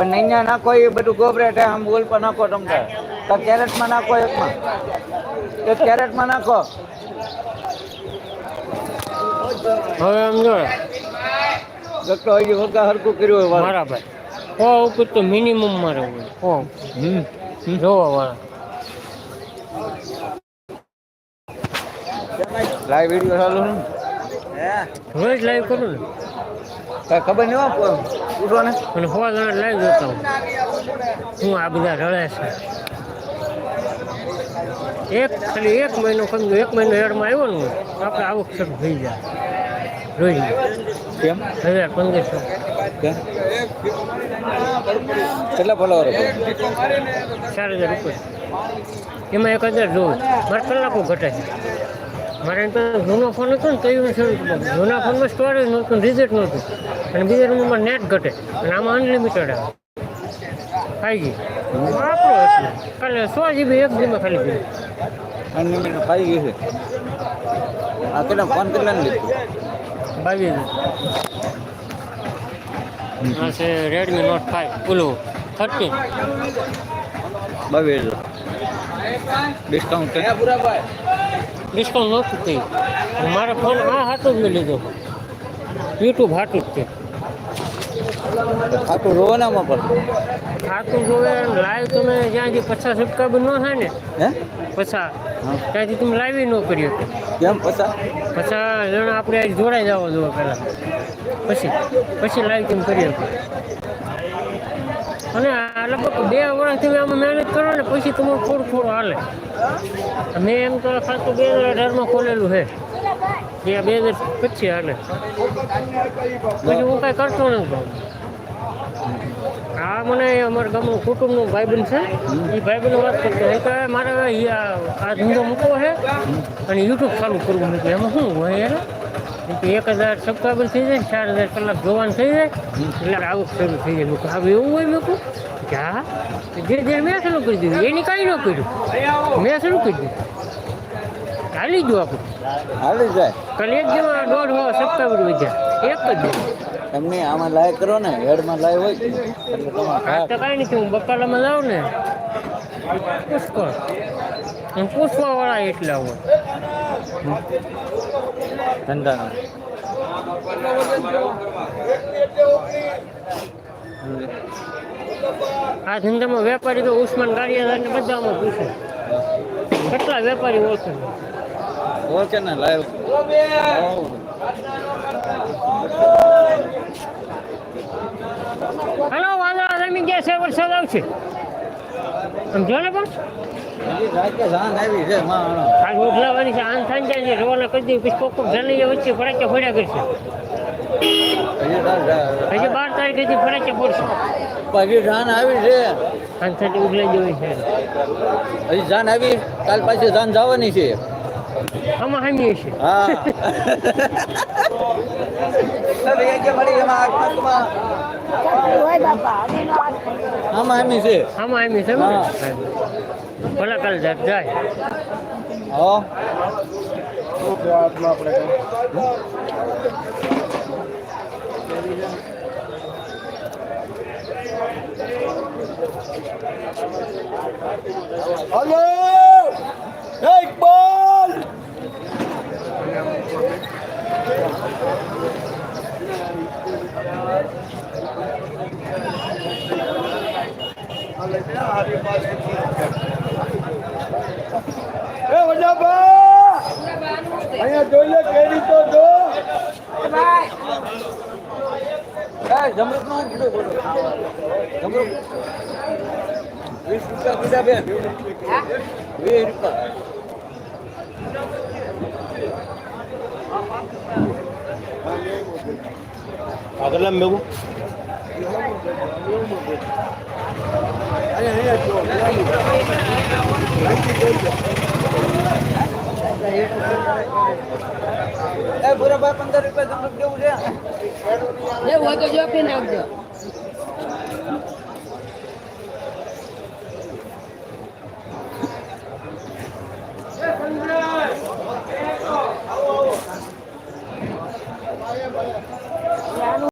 પણ અહીંયા નાખો એ બધું ગોબરેટ આમ બોલ પર નાખો તમને તો. કેરેટમાં નાખો એકમાં. તો કેરેટમાં નાખો. હવે એમ જો. ડોક્ટર હજી વગા હરકું કર્યું હોય બરાબર હો સો ઉપર તો મિનિમમ મારે હોય. સો જોવા વાળા. લાઈવ વીડિયો ચાલુ ને? રોજ લાઈવ કરું ને. કઈ ખબર નહીં હોય પૂછો ને. અને સો જણા લાઈવ જોતા હું હું આ બધા રળે છે. એક ખાલી એક મહિનો સમજો એક મહિનો એડમાં આવ્યો ને આપણે આવક શરૂ થઈ જાય. રોજ કેમ? હજાર પંદરસો કેટલા ફોલોવર ચાર હજાર રૂપિયા એમાં એક હજાર જોઉં મારે કલાકો ઘટે છે મારે તો જૂનો ફોન હતો ને કયું છે જૂના ફોનમાં સ્ટોરેજ નહોતું રિઝલ્ટ નહોતું. અને બીજા રૂમમાં નેટ ઘટે. અને આમાં અનલિમિટેડ આવે. જી આપણો એટલે. કાલે સો જીબી એક જીબી ખાલી ગયું. અનલિમિટેડ ખાઈ ગઈ છે. આ કેટલા ફોન કેટલા લીધું? બાવીસ. આ છે રેડમી નોટ ફાઈવ ઓલું થર્ટીન બાવીસ ડિસ્કાઉન્ટ ડિસ્કાઉન્ટ નહોતું થયું મારો ફોન આ હાથું જ મેં લીધો. યુટ્યુબ હાટું જ છે ખાતું રોવાનામાં પણ? ખાતું જોવે લાઈવ તમે જ્યાંથી પચાસ સબસ્ક્રાઈબર ન થાય ને હે? પચાસ ત્યાંથી તમે લાઈવ ન કર્યો કેમ? પછા? પચાસ જણા આપણે જોડાઈ જવા જોવા પહેલાં. પછી પછી લાઈવ તમે કરી શકો અને આ લગભગ બે વર્ષથી અમે આમાં મહેનત કરો ને પછી તમારું થોડું થોડું હાલે. મેં એમ તો ખાતું બે હજાર અઢારમાં ખોલેલું છે. બે બે હજાર પછી હાલે. પછી હું કાંઈ કરતો નથી. આ મને અમારા ગામનું કુટુંબનું ભાઈબંધ છે. એ ભાઈબંધ વાત કરતો એ કે મારે આ ધંધો મૂકવો છે અને યુટ્યુબ ચાલુ કરવું મૂકવું એમાં શું હોય એને? એક હજાર સબસ્ક્રાઈબર થઈ જાય ચાર હજાર કલાક જોવાનું થઈ જાય. એટલે આવક શરૂ થઈ જાય. મૂકું હવે એવું હોય? મૂકું કે હા. ધીરે ધીરે મેં શરૂ કરી દીધું એની કાંઈ ન કર્યું. મેં શરૂ કરી દીધું. ચાલી ગયું આપણું. હાલી જાય. કાલે એક જેવા દોઢ હો સબસ્ક્રાઈબર વધ્યા. એક જ એમને આમાં લાય કરો ને હેડમાં લાય હોય. તો કાંઈ નથી હું બકાલામાં જાઉં ને. પુષ્કળ. હું પૂછવા વાળા એટલા હોય. ધંધાનો. આ ધંધામાં વેપારી તો ઉસ્માન ગાડિયા ને બધામાં પૂછે. કેટલા વેપારી ઓછે ઓછે ને લાઈવ હલો વાંદરા રમી ગયા છે વરસાદ આવશે. સમજો ને પણ છે આન થાય જાય રવાના કરી દઈએ પછી કોક કોક જલી વચ્ચે ફર્યા કરશે. હજી રાત- હજી બાર ફડાકે પડશે પછી જાન આવી છે આન થતી ઉઠલાઈ જવી છે. હજી જાન આવી કાલ પાછી જાન જવાની છે આમાં હામી છે હા આમાં હામી છે? આમાં હામી છે હા. ભલા કાલ જાય જાય. હા. હલો એ વડાભા અહીંયા જોઈએ કેરી તો જો. એ જમરૂક નો કીધું બોલો? જમરૂક. વીસ રૂપિયા કીધા બેન. વીસ રૂપિયા. આગળ મેગું. એ પૂરા ભાઈ પંદર રૂપિયા તમને દેવું છે? એ હોય તો જો કે નાખજો